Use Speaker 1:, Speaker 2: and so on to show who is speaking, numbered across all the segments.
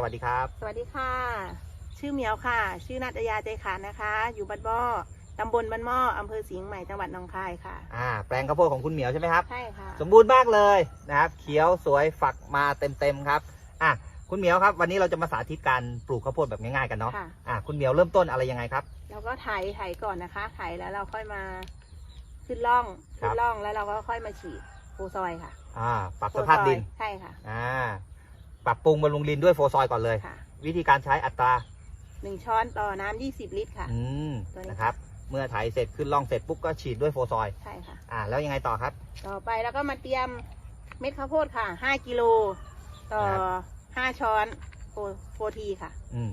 Speaker 1: สวัสดีครับ
Speaker 2: สวัสดีค่ะ ชื่อเหมียวค่ะ ชื่อนัตยาใจขานนะคะ อยู่บ้านบ่อตำบลบ้านหม้ออำเภอสิงห์ใหม่จังหวัดหนองคายค่ะ
Speaker 1: อ่า แปลงข้าวโพดของคุณเหมียวใช่ไหมครับ
Speaker 2: ใช่ค่ะ
Speaker 1: สมบูรณ์มากเลยนะครับ เขียวสวยฝักมาเต็มๆครับ อะคุณเหมียวครับ วันนี้เราจะมาสาธิตการปลูกข้าวโพดแบบง่ายๆกันเนาะ
Speaker 2: ค่ะ
Speaker 1: อะคุณเหมียวเริ่มต้นอะไรยังไงครับ
Speaker 2: เราก็ไถไถก่อนนะคะไถแล้วเราค่อยมาขึ้นร่อง
Speaker 1: ครั
Speaker 2: ขึ้
Speaker 1: บ
Speaker 2: นร่องแล้วเราก็ค่อยมาฉีดโฟซอยค่ะ
Speaker 1: อ่าปรับสภาพดิน
Speaker 2: โฟซอยใช่ค่ะ
Speaker 1: อ่า ปรับปรุงบำรุงดินด้วยโฟซอยก่อนเลย
Speaker 2: ค่ะ
Speaker 1: วิธีการใช้อัตรา
Speaker 2: หนึ่งช้อนต่อน้ำยี่สิบลิตรค่ะ
Speaker 1: อืม
Speaker 2: ตัวนี้
Speaker 1: นะครับ เมื่อไถเสร็จขึ้นร่องเสร็จปุ๊บก็ฉีดด้วยโฟซอย
Speaker 2: ใช่ค่ะ
Speaker 1: อ่า แล้วยังไงต่อครับ
Speaker 2: ต่อไปแล้วก็มาเตรียมเม็ดข้าวโพดค่ะห้ากิโลต่อ
Speaker 1: ครับ
Speaker 2: ห้าช้อนโฟโฟทีค่ะ
Speaker 1: อืม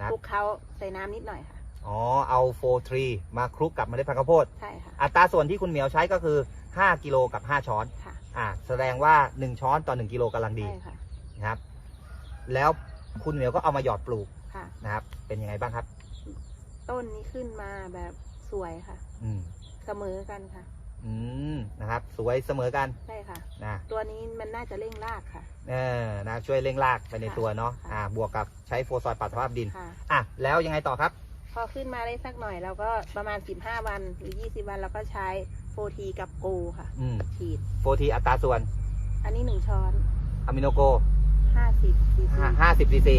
Speaker 1: ครับ
Speaker 2: คลุกเขาใส่น้ำนิดหน่อยค่ะ
Speaker 1: อ๋อ เอาโฟทรีมาคลุกกับเมล็ดพันธุ์ข้าวโพด
Speaker 2: ใช่ค่ะ
Speaker 1: อัตราส่วนที่คุณเหมียวใช้ก็คือ 5 กิโลกับ 5 ช้อน
Speaker 2: ค่ะ
Speaker 1: อ่า แสดงว่า 1 ช้อนต่อ 1 กิโลกำลังดี
Speaker 2: ใช่ค่ะ
Speaker 1: นะครับ แล้วคุณเหมียวก็เอามาหยอดปลูก
Speaker 2: ค่ะ
Speaker 1: นะครับ เป็นยังไงบ้างครับ
Speaker 2: ต้นนี้ขึ้นมาแบบสวยค่ะ
Speaker 1: อืม
Speaker 2: เสมอกันค่ะ
Speaker 1: อืมนะครับ สวยเสมอกัน
Speaker 2: ใช่ค่ะ
Speaker 1: นะ
Speaker 2: ตัวนี้มันน่าจะเร่งรากค่ะ
Speaker 1: เออนะช่วยเร่งรากไปใน
Speaker 2: ค่ะ
Speaker 1: ตัวเนาะ
Speaker 2: ค่ะ
Speaker 1: อ่า บวกกับใช้โฟซอยปรับสภาพดิน
Speaker 2: ค่ะ
Speaker 1: อะ แล้วยังไงต่อครับ
Speaker 2: พอขึ้นมาได้สักหน่อยเราก็ประมาณ 15 วันหรือ 20 วันเราก็ใช้โฟทีกับโกค่ะ
Speaker 1: อืม
Speaker 2: ฉีด
Speaker 1: โฟทีอัตราส่วน
Speaker 2: อันนี้1ช้อน
Speaker 1: อะมิโนโก
Speaker 2: 50ซีซี
Speaker 1: 50ซีซี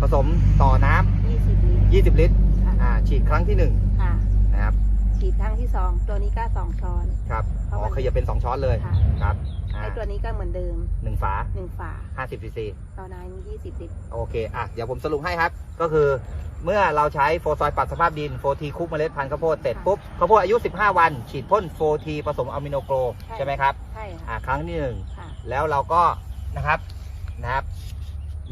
Speaker 1: ผสมต่อน้
Speaker 2: 20ลิตรำ
Speaker 1: 20ลิตร
Speaker 2: ค่ะ
Speaker 1: อ่าฉีดครั้งที่
Speaker 2: ค่ะ
Speaker 1: 1นะครับ
Speaker 2: ฉีดครั้งที่2ตัวนี้ก็2ช้อน
Speaker 1: ครับ
Speaker 2: เพ
Speaker 1: อ๋
Speaker 2: ราะ
Speaker 1: อ
Speaker 2: มัน
Speaker 1: ขยับเป็น2ช้อนเลย
Speaker 2: ค่ะ
Speaker 1: ครับอ่า
Speaker 2: ไอตัวนี้ก็เหมือนเดิม
Speaker 1: หนึ่งฝา
Speaker 2: 1ฝา
Speaker 1: 50ซีซี
Speaker 2: ต่อน้ำ20ลิตร
Speaker 1: โอเค อะ เดี๋ยวผมสรุปให้ครับ ก็คือเมื่อเราใช้โฟซอยปรับสภาพดินโฟทีคุกเมล็ดพันธุ์ข้าวโพดเสร็จปุ๊บข้าวโพดอายุ 15 วัน ฉีดพ่นโฟทีผสมอะมิโนโกร
Speaker 2: ใช่
Speaker 1: ใช่ไหมครับ
Speaker 2: ใช่ค่ะ
Speaker 1: อ่าครั้งที่หนึ่ง
Speaker 2: ค่ะ
Speaker 1: แล้วเราก็นะครับ นะครับ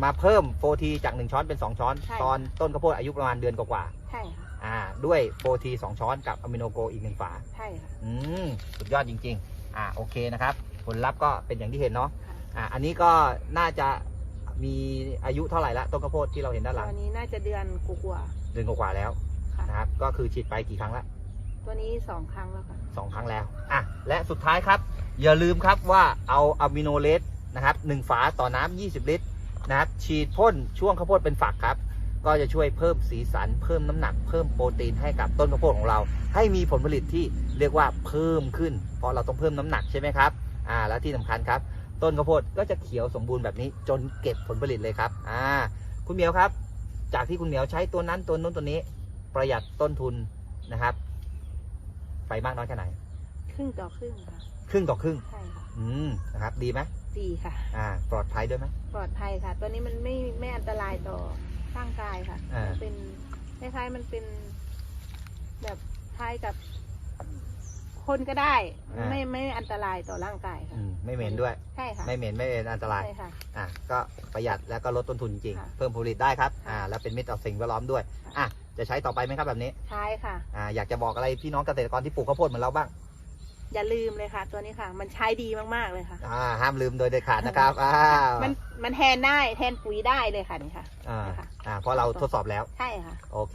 Speaker 1: มาเพิ่มโฟทีจาก 1 ช้อนเป็น 2 ช้อน
Speaker 2: ใช่
Speaker 1: ตอนต้นข้าวโพดอายุประมาณเดือนกว่า
Speaker 2: ใช่ค่ะ
Speaker 1: ๆอ่า ด้วยโฟที2ช้อนกับอะมิโนโกรอีกหนึ่งฝา
Speaker 2: ใช่ค่ะ
Speaker 1: อืมสุดยอดจริง ๆ อ่าโอเคนะครับ ผลลัพธ์ก็เป็นอย่างที่เห็นเนาะ
Speaker 2: ค่ะ
Speaker 1: อ่าอันนี้ก็น่าจะมีอายุเท่าไหร่ละต้นข้าวโพดที่เราเห็นด้านหลัง
Speaker 2: ตัวนี้น่าจะเดือนกว่า
Speaker 1: เดือนกว่าๆแล้ว
Speaker 2: ๆค่ะ
Speaker 1: นะครับ ก็คือฉีดไปกี่ครั้งละ
Speaker 2: ตัวนี้2ครั้งแล้วค่ะ
Speaker 1: สองครั้งแล้ว อะ และสุดท้ายครับ อย่าลืมครับว่าเอาอะมิโนเลส นะครับหนึ่งฝาต่อน้ำ20 ลิตรนะครับฉีดพ่นช่วงข้าวโพดเป็นฝักครับ ก็จะช่วยเพิ่มสีสัน เพิ่มน้ำหนัก เพิ่มโปรตีนให้กับต้นข้าวโพดของเรา ให้มีผลผลิตที่เรียกว่าเพิ่มขึ้น เพราะเราต้องเพิ่มน้ำหนักใช่ไหมครับอ่าและที่สำคัญครับ ต้นข้าวโพดก็จะเขียวสมบูรณ์แบบนี้จนเก็บผลผลิตเลยครับอ่าคุณเหมียวครับ จากที่คุณเหมียวใช้ตัวนั้นตัวนู้นตัวนี้ ประหยัดต้นทุนนะครับ ไปมากน้อยแค่ไหน
Speaker 2: รึ่งต่อครึ่งค่ะ
Speaker 1: ครึ่งต่อครึ่ง
Speaker 2: ใช่ค่ะ
Speaker 1: อืมนะครับ ดีไหม
Speaker 2: ดีค่ะ
Speaker 1: อ่า ปลอดภัยด้วยไหม
Speaker 2: ปลอดภัยค่ะ ตัวนี้มันไม่ไม่อันตรายต่อร่างกายค่ะ
Speaker 1: อ่ามั
Speaker 2: มันเป็นคล้ายๆมันเป็น แบบคล้ายกับ คนก็ได้ไม่ไม่อันตรายต่อร่างกายค่ะ
Speaker 1: อืมไม่เหม็นด้วย
Speaker 2: ใช่ค่ะ
Speaker 1: ไม่เหม็นไม่เป็นอันตราย
Speaker 2: ใช่ค่ะ
Speaker 1: อะก็ประหยัดแล้วก็ลดต้นทุนจริง
Speaker 2: ค่ะ
Speaker 1: เพิ่มผลผลิตได้ครับ
Speaker 2: ค่ะ
Speaker 1: อ่า แล้วเป็นมิตรต่อสิ่งแวดล้อมด้วย
Speaker 2: ค่ะ
Speaker 1: อะ จะใช้ต่อไปไหมครับแบบนี้
Speaker 2: ใช่ค่ะ
Speaker 1: อ่า อยากจะบอกอะไรพี่น้องเกษตรกรที่ปลูกข้าวโพดเหมือนเราบ้าง
Speaker 2: อย่าลืมเลยค่ะ ตัวนี้ค่ะ มันใช้ดีมากๆเลยค่ะ
Speaker 1: อ่าห้ามลืมโดยเด็ดขาดนะครับอ่า
Speaker 2: มันมันแทนได้แทนปุ๋ยได้เลยค่ะนี่ค่ะ
Speaker 1: อ่า
Speaker 2: ค่ะ
Speaker 1: อ่าเพราะเราทดสอบแล้ว
Speaker 2: ใช่ค่ะ
Speaker 1: โอเค